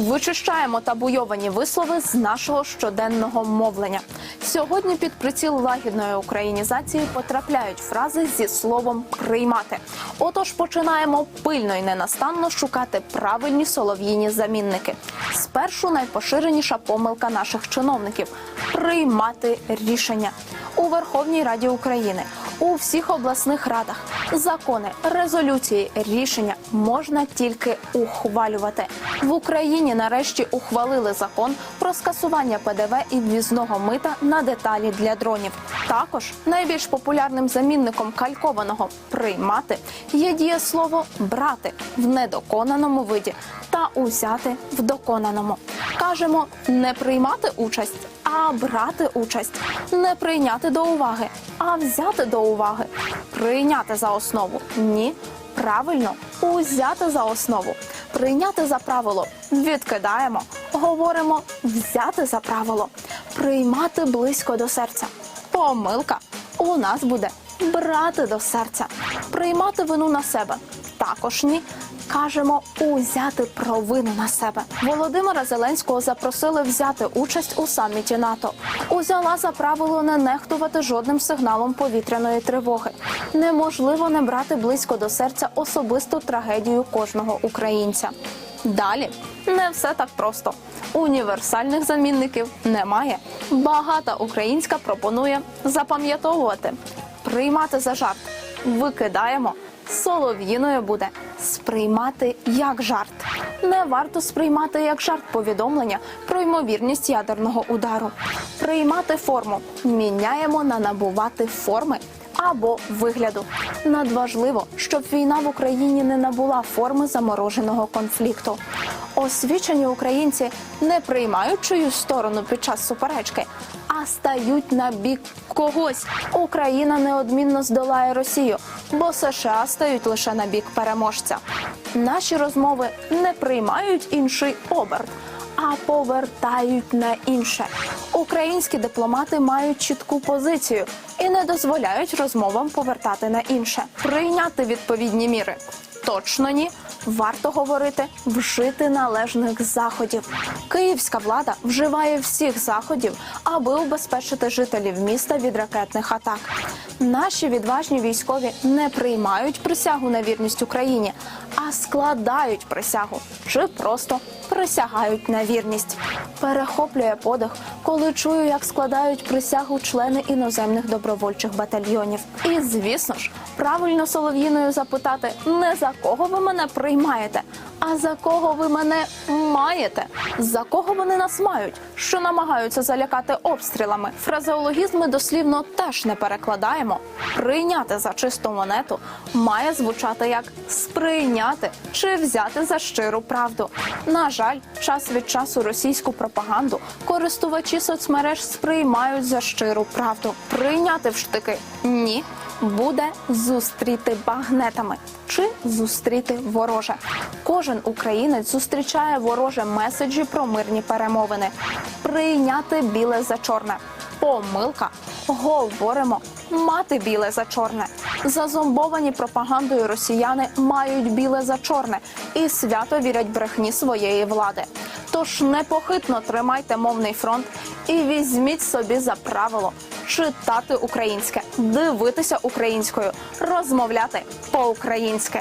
Вичищаємо табуйовані вислови з нашого щоденного мовлення. Сьогодні під приціл лагідної українізації потрапляють фрази зі словом приймати. Отож, починаємо пильно і ненастанно шукати правильні солов'їні замінники. Спершу найпоширеніша помилка наших чиновників приймати рішення у Верховній Раді України. У всіх обласних радах закони, резолюції, рішення можна тільки ухвалювати. В Україні нарешті ухвалили закон про скасування ПДВ і ввізного мита на деталі для дронів. Також найбільш популярним замінником калькованого приймати є дієслово брати в недоконаному виді та узяти в доконаному. Кажемо не приймати участь, а брати участь, не прийняти до уваги, а взяти до уваги, прийняти за основу. Ні. Правильно, узяти за основу, прийняти за правило, відкидаємо, говоримо взяти за правило, приймати близько до серця. Помилка у нас буде брати до серця, приймати вину на себе. Також ні. Кажемо узяти провину на себе. Володимира Зеленського запросили взяти участь у саміті НАТО. Узяла за правило не нехтувати жодним сигналом повітряної тривоги. Неможливо не брати близько до серця особисту трагедію кожного українця. Далі не все так просто. Універсальних замінників немає. Багата українська пропонує запам'ятовувати, приймати за жарт, викидаємо. Солов'їною буде сприймати як жарт. Не варто сприймати як жарт повідомлення про ймовірність ядерного удару. Приймати форму міняємо на набувати форми або вигляду. Надважливо, щоб війна в Україні не набула форми замороженого конфлікту. Освічені українці не приймають чиюсь сторону під час суперечки, а стають на бік когось. Україна неодмінно здолає Росію, бо США стають лише на бік переможця. Наші розмови не приймають інший оберт. А повертають на інше. Українські дипломати мають чітку позицію і не дозволяють розмовам повертати на інше. Прийняти відповідні міри. Точно ні. Варто говорити вжити належних заходів. Київська влада вживає всіх заходів, аби убезпечити жителів міста від ракетних атак. Наші відважні військові не приймають присягу на вірність Україні, а складають присягу чи просто присягають на вірність. Перехоплює подих, коли чую, як складають присягу члени іноземних добровольчих батальйонів. І звісно ж, правильно солов'їною запитати не за кого ви мене приймаєте, а за кого ви мене маєте, за кого вони нас мають, що намагаються залякати обстрілами. Фразеологізми дослівно теж не перекладаємо. Прийняти за чисту монету має звучати як сприйняти чи взяти за щиру правду. На жаль, час від часу російську пропаганду користувачі соцмереж сприймають за щиру правду. Прийняти в штики ні. Буде зустріти багнетами чи зустріти вороже. Кожен українець зустрічає вороже меседжі про мирні перемовини. Прийняти біле за чорне. Помилка. Говоримо мати біле за чорне. Зазомбовані пропагандою росіяни мають біле за чорне і свято вірять брехні своєї влади. Тож непохитно тримайте мовний фронт і візьміть собі за правило читати українське, дивитися українською, розмовляти по-українськи.